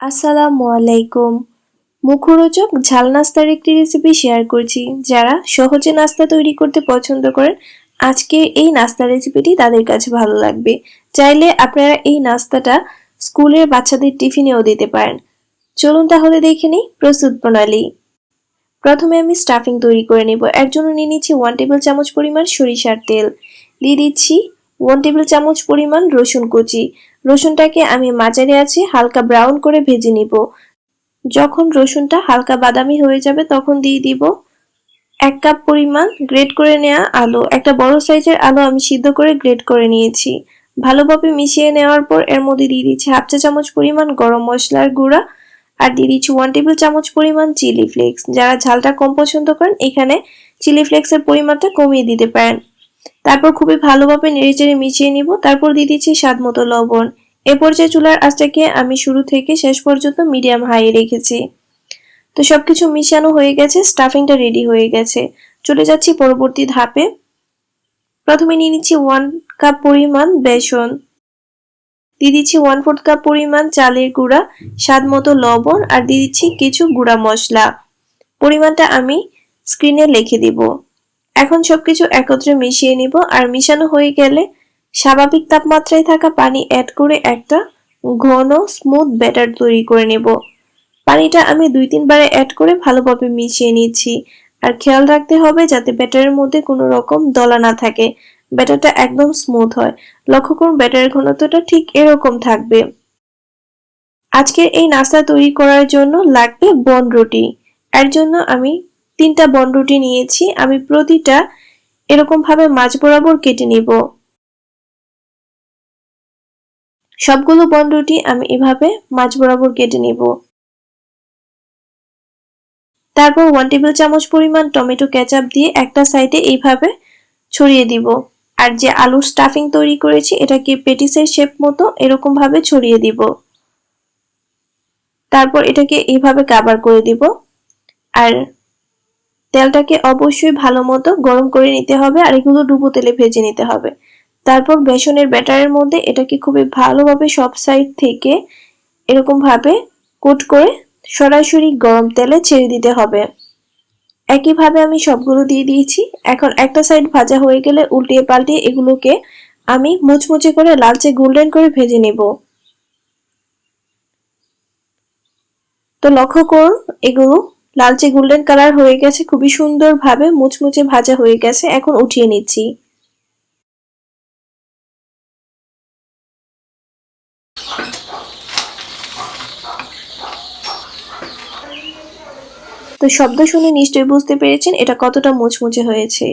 আসসালামু আলাইকুম। মুখরোচক ঝাল নাস্তার একটি রেসিপি শেয়ার করছি, যারা সহজে নাস্তা তৈরি করতে পছন্দ করেন। আজকে এই নাস্তা রেসিপিটি তাদের কাছে ভালো লাগবে। চাইলে আপনারা এই নাস্তাটা স্কুলের বাচ্চাদের টিফিনেও দিতে পারেন। চলুন তাহলে দেখে নিই প্রস্তুত প্রণালী। প্রথমে আমি স্টাফিং তৈরি করে নেব। এর জন্য নিয়ে নিচ্ছি ওয়ান টেবিল চামচ পরিমাণ সরিষার তেল। দিয়ে দিচ্ছি ওয়ান টেবিল চামচ পরিমাণ রসুন কুচি। রসুনটাকে আমি মাঝারি আছে হালকা ব্রাউন করে ভেজে নিব। যখন রসুনটা হালকা বাদামি হয়ে যাবে, তখন দিয়ে দিব এক কাপ পরিমাণ গ্রেট করে নেওয়া আলু। একটা বড় সাইজের আলু আমি সিদ্ধ করে গ্রেট করে নিয়েছি। ভালোভাবে মিশিয়ে নেওয়ার পর এর মধ্যে দিয়ে দিচ্ছি হাফ চা চামচ পরিমাণ গরম মশলার গুঁড়া আর দিয়ে দিচ্ছি ওয়ান টেবিল চামচ পরিমাণ চিলি ফ্লেক্স যারা ঝালটা কম পছন্দ করেন, এখানে চিলি ফ্লেক্সের পরিমাণটা কমিয়ে দিতে পারেন। তারপর খুবই ভালোভাবে নেড়েচেড়ে মিশিয়ে নিব। তারপর দিয়ে দিচ্ছি স্বাদ মতো লবণ। এ পর্যায়ে চুলার আঁচটাকে আমি শুরু থেকে শেষ পর্যন্ত মিডিয়াম হাই রেখেছি। তো সবকিছু মিশানো হয়ে গেছে, স্টাফিংটা রেডি হয়ে গেছে। চলে যাচ্ছি পরবর্তী ধাপে। প্রথমে নিয়ে নিচ্ছি ওয়ান কাপ পরিমাণ বেসন। দিয়ে দিচ্ছি ওয়ান ফোর্থ কাপ পরিমাণ চালের গুঁড়া, স্বাদ মতো লবণ, আর দিয়ে দিচ্ছি কিছু গুঁড়া মশলা। পরিমাণটা আমি স্ক্রিনে লিখে দিব। এখন সবকিছু একত্রে মিশিয়ে নিব, আর মিশানো হয়ে গেলে স্বাভাবিক তাপমাত্রায় থাকা পানি অ্যাড করে একটা ঘন স্মুথ ব্যাটার তৈরি করে নেব। পানিটা আমি দুই তিনবারে অ্যাড করে ভালোভাবে মিশিয়ে নিচ্ছি। আর খেয়াল রাখতে হবে যাতে ব্যাটারের মধ্যে কোনো রকম দলা না থাকে। ব্যাটারটা একদম স্মুথ হয়। লক্ষ্য করুন, ব্যাটারের ঘনত্বটা ঠিক এরকম থাকবে। আজকের এই নাস্তা তৈরি করার জন্য লাগবে বন রুটি। এর জন্য আমি তিনটা বন রুটি নিয়েছি, আমি প্রতিটা এরকম ভাবে মাছ বরাবর কেটে নিব। সবগুলো বন রুটি আমি এভাবে মাছ বরাবর কেটে নিব। তারপর ওয়ান টেবিল চামচ পরিমাণ টমেটো কেচাপ দিয়ে একটা সাইডে এইভাবে ছড়িয়ে দিব। আর যে আলুর স্টাফিং তৈরি করেছি, এটাকে পেটিসের শেপ মতো এরকম ভাবে ছড়িয়ে দিব। তারপর এটাকে এইভাবে কাবার করে দিব। আর তেলটাকে অবশ্যই ভালো মতো গরম করে নিতে হবে আর এগুলো ডুবো তেলে ভেজে নিতে হবে। তারপর বেসনের ব্যাটারের মধ্যে এটাকে খুবই ভালোভাবে সব সাইড থেকে এরকম ভাবে কোট করে সরাসরি গরম তেলে ছেড়ে দিতে হবে। একইভাবে আমি সবগুলো দিয়ে দিয়েছি। এখন একটা সাইড ভাজা হয়ে গেলে উল্টিয়ে পাল্টিয়ে এগুলোকে আমি মুচমুচে করে লালচে গোল্ডেন করে ভেজে নেব। তো লক্ষ্য করুন, এগুলো লালচে গোল্ডেন কালার হয়ে গেছে, খুবই সুন্দরভাবে মুচমুচে ভাজা হয়ে গেছে, এখন উঠিয়ে নিচ্ছি। তো শব্দ শুনে নিশ্চয়ই বুঝতে পেরেছেন এটা কতটা মুচমুচে হয়েছে।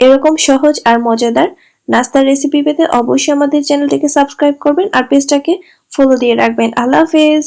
এরকম সহজ আর মজাদার নাস্তার রেসিপি পেতে অবশ্যই আমাদের চ্যানেলটিকে সাবস্ক্রাইব করবেন আর পেজটাকে ফলো দিয়ে রাখবেন। আল্লাহ হাফেজ!